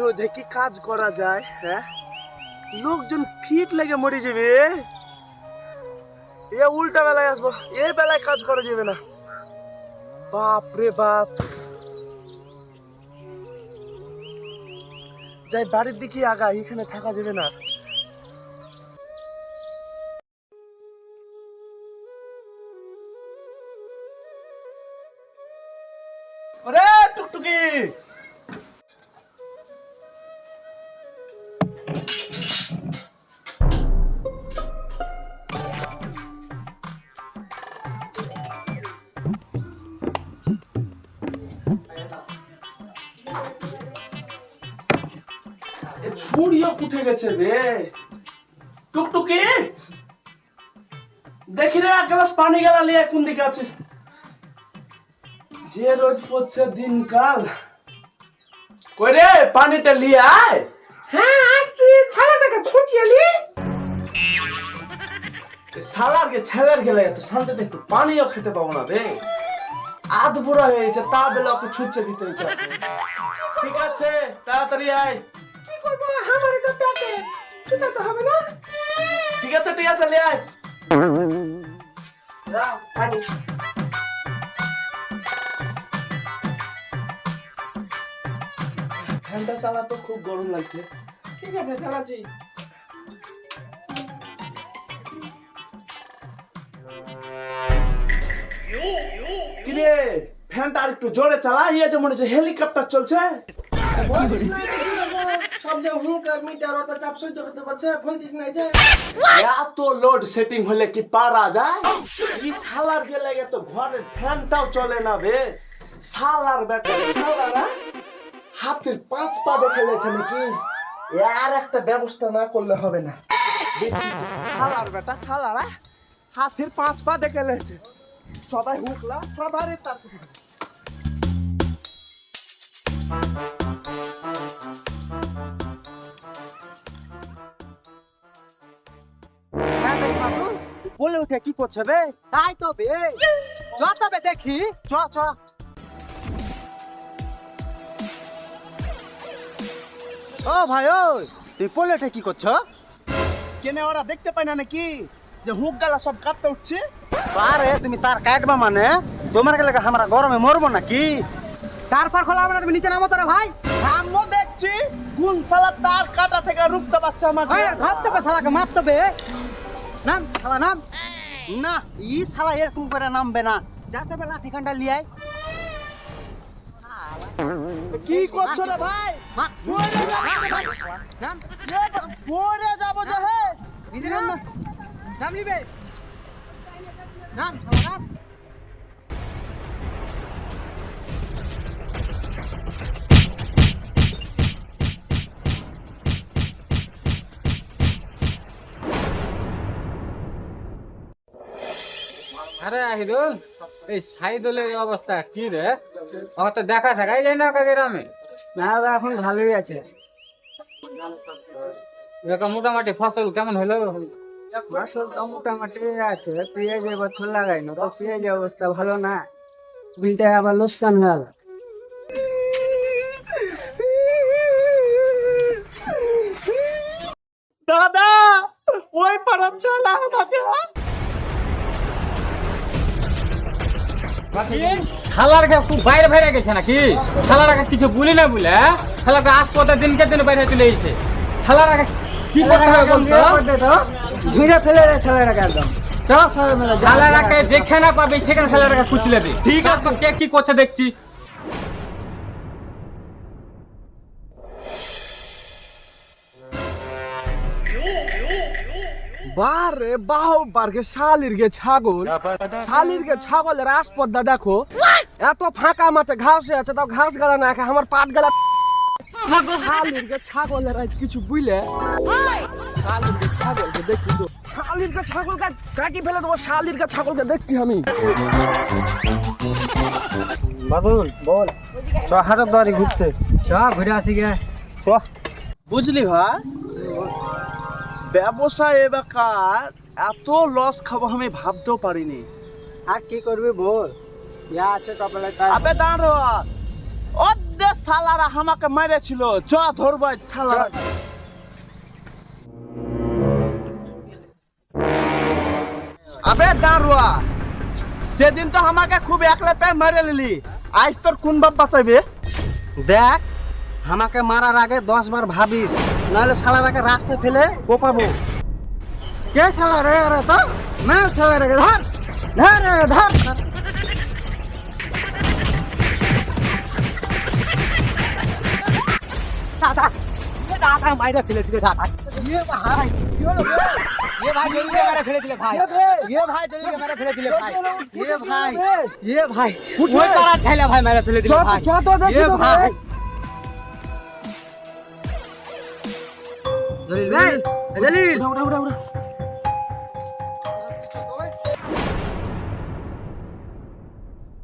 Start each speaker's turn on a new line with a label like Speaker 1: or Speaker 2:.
Speaker 1: রোদে কি কাজ করা যায় হ্যাঁ? লোকজন ফিট লেগে মরে যাবে। এ উল্টা বেলায় আসব, এ বেলায় কাজ করা যাবে না। বাপ রে বাপ। যাই বাড়ির দিকে আগা, এখানে থাকা যাবে না। টুকটুকি! ছুরিও উঠে গেছে রে। টুকটুকি? দেখি রে এক গ্লাস পানি গেলা লিয়ে কোন দিকে আছিস? যে রোদ পড়ছে দিনকাল। কই রে পানিটা লিয়ে আয়।
Speaker 2: হ্যাঁ আসছি। থালাটাকে ছুচিয়ে লি।
Speaker 1: সালার গে ছেলের গেলে এত শান্তিতে একটু পানিও খেতে পাবো না বে আধ বুড়া হয়েছে তা বেলা ওকে ছুটছে দিতে হয়েছে। ঠিক আছে তাড়াতাড়ি আয়।
Speaker 2: করব? আমারই তো পেটে। খেতে তো হবে না।
Speaker 1: ঠিক আছে ঠিক আছে আয়। ফ্যানটা চালা তো খুব গরম লাগছে।
Speaker 2: ঠিক আছে চালাচ্ছি।
Speaker 1: কিরে ফ্যানটা আর একটু জোরে চালা ইয়ে যে মনে হচ্ছে হেলিকপ্টার চলছে।
Speaker 2: মিটার অত চাপ সহ্য করতে পারছে বলতিস না যে।
Speaker 1: এত লোড সেটিং হলে কি পারা যায়? সালার গেলে তো ঘরের ফ্যানটাও চলে না বে। সালার বেটা সালারা হাতের পাঁচ পা দেখে লেছে নাকি? আর একটা ব্যবস্থা না করলে হবে না। সালার বেটা সালারা হাতের পাঁচ পা দেখে লেছে। সবাই হুকলা সবারই তার
Speaker 3: বলে উঠে কি করছে বে? তাই তো বে। চ তবে দেখি। চ চ। ও ভাই ওই তুই পলে উঠে কি করছ?
Speaker 1: কেনে ওরা দেখতে পায় না নাকি? যে হুক গালা সব কাটতে উঠছে।
Speaker 3: আরে তুমি তার কাটবা মানে। তোমার গেলে আমরা গরমে মরবো নাকি? তারপর খোলা আমরা তুমি নিচে নামো তোরা ভাই।
Speaker 1: আমিও দেখছি কোন সালা তার কাটা থেকে রুখতে পারছে আমাকে।
Speaker 3: ধরতে হবে শালাকে মারতে নাম শালা নাম না ই শালা এরকম করে নামবে না যাতে বেলা ঠিকানটা লিয়াই
Speaker 1: কি করছ রে ভাই
Speaker 3: মরে
Speaker 1: যাব রে ভাই।
Speaker 3: নাম
Speaker 1: এ বা- যাব যে হে
Speaker 3: নিজে নাম না নাম লিবে নাম শালা নাম
Speaker 4: আরে আহিদুল এই সাইদুলের অবস্থা কি রে? ওকে তো দেখা থাকাই যায় না ওকে গ্রামে।
Speaker 3: না এখন ভালোই আছে।
Speaker 4: মোটামুটি ফসল কেমন হলো?
Speaker 3: ফসল তো মোটামুটি আছে পেঁয়াজ এবছর লাগাই না তো পেঁয়াজের অবস্থা ভালো না। বিলটা আবার লোসকান হয়ে গেল।
Speaker 1: দাদা ওই পাড়ার ছেলে আমাকে
Speaker 4: বাইরে বাইরে গেছে নাকি? শালারাকে কিছু বলি না বলে শালাকে আসপতে দিনকে দিন বাইরে চলে গেছে শালারাকে কি করতে হবে বলতো?
Speaker 3: ধুইরে ফেলে দেয় ছেলেটাকে একদম। তো সবাই মিলে যা-
Speaker 4: শালারাকে যেখানে পাবি সেখানে শালারাকে কুচলে দে ঠিক আছে। কে কি করছে দেখছি?
Speaker 1: বারে বাহু বারকে শালির গে ছাগল। শালির গে ছাগলের আসপদ্দা দেখো। এত ফাঁকা মাঠে ঘাস হয়ে আছে তাও ঘাস গালা না আমার পাট গালা শালির গে ছাগলের আজ কিছু বুঝলে শালির গে ছাগলকে দেখি তো। শালির গে ছাগল কাটি ফেলে দেবো শালির গে ছাগলকে দেখছি আমি।
Speaker 3: বাবুল বল। চ হাজার দুয়ারি ঘুরতে।
Speaker 4: চ ঘুরে আসি গে।
Speaker 3: চ।
Speaker 1: বুঝলি ভাই? ব্যবসা এবাকার এত লস খাব আমি ভাবতেও পারিনি।
Speaker 3: আর কি করবি বল? ইয়া আছে কপালে
Speaker 1: আবে দাঁড়ো। ও দে সালারা আমাকে মেরেছিল চ ধরবো সালারা আবে দারুয়া সেদিন তো আমাকে খুব একলে পে মেরে নিলি। আজ তোর কোন বাপ বাঁচাবে
Speaker 3: দেখ আমাকে মারার আগে দশ বার ভাবিস। নাহলে শালারাকে রাস্তায় ফেলে কোপাবো
Speaker 5: কে শালা রে রে তো মার শালা রে ধর ধর রে, ধর দাদা দাদা মাইরা ফেলে দিলে দাদা
Speaker 3: ये भाई ये भाई जल्दी से मेरे फेले दिले भाई ये भाई जल्दी से मेरे फेले दिले भाई ये भाई ये भाई
Speaker 5: उठे।
Speaker 3: ওই পাড়া ছেলে ভাই মেরে ফেলে দিলে
Speaker 5: চ-
Speaker 3: ভাই
Speaker 5: চ তো দেখি
Speaker 3: ये
Speaker 5: তো
Speaker 3: भाई
Speaker 5: ভাই। জলিল ভাই